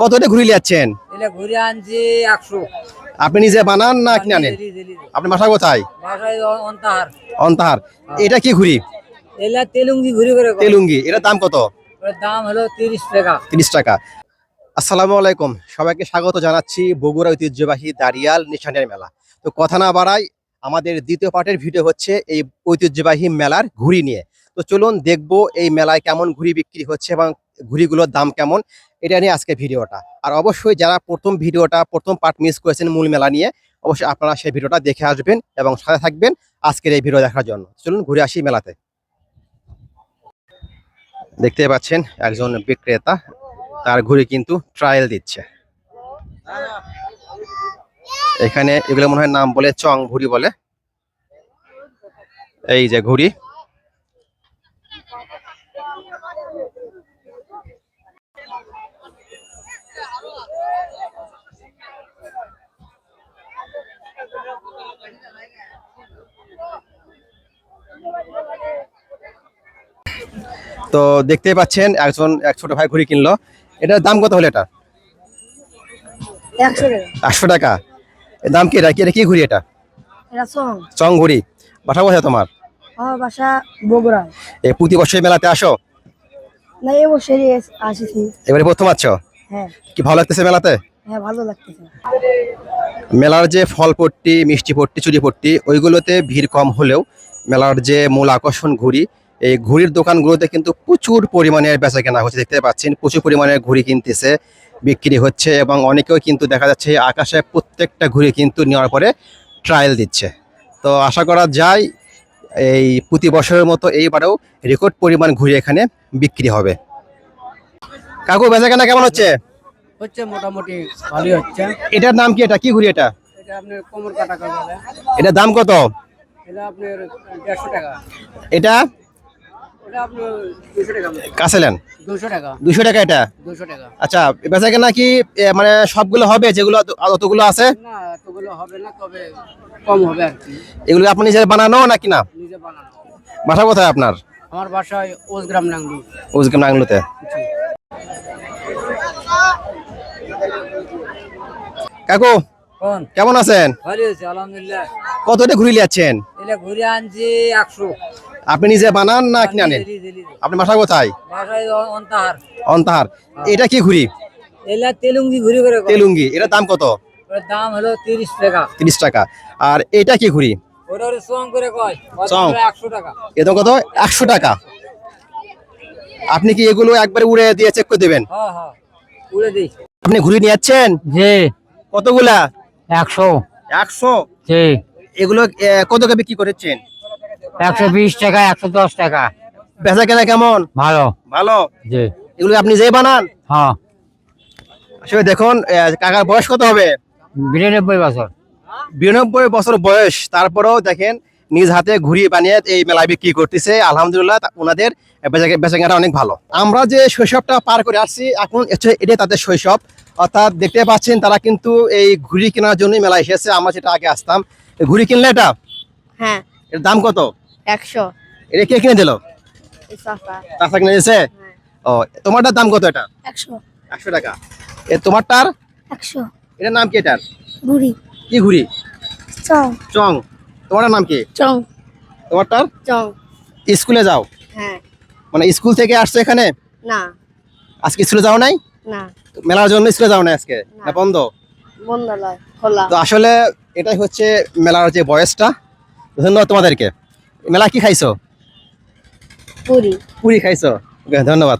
কতটা ঘুরি যাচ্ছেন? এটা ঘুরে আনছি একশো। আপনি নিজে বানান না কিনে আনেন? আপনি বাসা কোথায়? অন্তাহার। অন্তাহার। এটা কি ঘুরি? তেলুঙ্গি ঘুরে করে। তেলুঙ্গি। এটার দাম কত? দাম হলো তিরিশ টাকা। তিরিশ টাকা। আসসালামু আলাইকুম। সবাইকে স্বাগত জানাচ্ছি বগুড়া ঐতিহ্যবাহী দাঁড়িয়াল নিশানের মেলা। তো কথা না বাড়াই আমাদের দ্বিতীয় পার্টের ভিডিও হচ্ছে এই ঐতিহ্যবাহী মেলার ঘুড়ি নিয়ে। তো চলুন দেখব এই মেলায় কেমন ঘুড়ি বিক্রি হচ্ছে এবং ঘুড়িগুলোর দাম কেমন। এটা নিয়ে আজকে ভিডিওটা। আর অবশ্যই যারা প্রথম ভিডিওটা, প্রথম পার্ট মিস করেছেন মূল মেলা নিয়ে, অবশ্যই আপনারা সেই ভিডিওটা দেখে আসবেন এবং সাথে থাকবেন আজকের এই ভিডিও দেখার জন্য। চলুন ঘুরে আসি মেলাতে। দেখতে পাচ্ছেন একজন বিক্রেতা, তার ঘুড়ি কিন্তু ট্রায়াল দিচ্ছে। এখানে এগুলো মনে হয় নাম বলে চং ঘুড়ি বলে। এই যে ঘুড়ি। তো দেখতে পাচ্ছেন একজন এক ছোট ভাই ঘুড়ি কিনলো। এটার দাম কত হলো এটা? একশো টাকা। আটশো টাকা। এর দাম কি? এটা কি এটা কি ঘুড়ি এটা? চং। ঘুড়ি। বাসা কোথায় তোমার? আমার বাসা বগুড়া। এই প্রতি বছর মেলাতে আসো? না এ আসিছি। এবারে প্রথম আছো? হ্যাঁ। কি ভালো লাগতেছে মেলাতে? হ্যাঁ ভালো লাগতেছে। মেলার যে ফল পট্টি মিষ্টি পট্টি চুরি পট্টি ওইগুলোতে ভিড় কম হলেও মেলার যে মূল আকর্ষণ ঘুড়ি এই ঘুড়ির দোকানগুলোতে কিন্তু প্রচুর পরিমাণে বেচা কেনা হচ্ছে। দেখতে পাচ্ছেন প্রচুর পরিমাণে ঘুড়ি কিনতেছে বিক্রি হচ্ছে এবং অনেকেও কিন্তু দেখা যাচ্ছে আকাশে প্রত্যেকটা ঘুড়ি কিন্তু নেওয়ার পরে ট্রায়াল দিচ্ছে। তো আশা করা যায় এই প্রতি বছরের মতো এইবারেও রেকর্ড পরিমাণ ঘুড়ি এখানে বিক্রি হবে। কাকু বেচা কেনা কেমন হচ্ছে? হচ্ছে মোটামুটি ভালোই হচ্ছে। এটার নাম কি এটা? কি ঘুড়ি এটা? এটা আপনার কোমর কাটা বলে এটার দাম কত? এটা আপনার দুশো টাকা। এটা? আচ্ছা বেচা কেনা কি মানে সবগুলো হবে যেগুলো অতগুলো আছে? এগুলো আপনি নিজে বানানো না? বাসা কোথায় আপনার? আমার বাসায় নাংলুতে কাকু কেমন আছেন? কতটা ঘুরি যাচ্ছেন? এটা ঘুরে আনছি একশো। আপনি নিজে বানান না কিনে আনেন? আপনি বাসা কোথায়? অন্তাহার। অন্তাহার। এটা কি ঘুরি এলা তেলুঙ্গি ঘুরে করে। তেলুঙ্গি। এটার দাম কত? দাম হলো তিরিশ টাকা। তিরিশ টাকা। আর এটা কি ঘুরি একশো টাকা। এটা কত? একশো টাকা। আপনি কি এগুলো একবারে উড়ে দিয়ে চেক করে দেবেন? হ্যাঁ হ্যাঁ। আপনি ঘুরি নিয়ে যাচ্ছেন? কতগুলা? একশো। একশো? এগুলো কত কে বিক্রি করেছেন একশো বিশ টাকা একশো দশ টাকা। বেচা কেনা কেমন? ভালো। ভালো? জি। এগুলো আপনি যে বানান? হ্যাঁ। আসলে দেখুন কাকার বয়স কত হবে? বিরানব্বই বছর। বিরানব্বই বছর বয়স। তারপরেও দেখেন নিজ হাতে ঘুরিয়ে বানিয়ে এই মেলায় বিক্রি করতেছে। আলহামদুলিল্লাহ ওনাদের বেচা- বেচাকেনাটা অনেক ভালো। আমরা যে শৈশবটা পার করে আসছি এখন এটা তাদের শৈশব। অর্থাৎ দেখতে পাচ্ছেন তারা কিন্তু এই ঘুরি কেনার জন্যই মেলায় এসেছে। আমরা যেটা আগে আসতাম। ঘুড়ি কিনলে এটা? হ্যাঁ। এর দাম কত? একশো। এটা কে কিনে দিল? চাষা কিনে দিয়েছে? হ্যাঁ। ও তোমারটার দাম কত এটা? একশো। একশো টাকা। এ তোমারটার? একশো। এটার নাম কি এটার? বুড়ি কি ঘুড়ি? চং। চং। তোমার নাম কি? চং। তোমারটার? চং। স্কুলে যাও। হ্যাঁ। মানে স্কুল থেকে আসছো এখানে? না। আজকে স্কুলে যাও নাই? না। মেলার জন্য স্কুলে যাও না আজকে? না। বন্ধ? বন্ধ খোলা। তো আসলে এটাই হচ্ছে মেলার যে বয়সটা। ধন্যবাদ তোমাদেরকে। মেলা কি খাইছো? পুরি। পুরি খাইছো। ধন্যবাদ।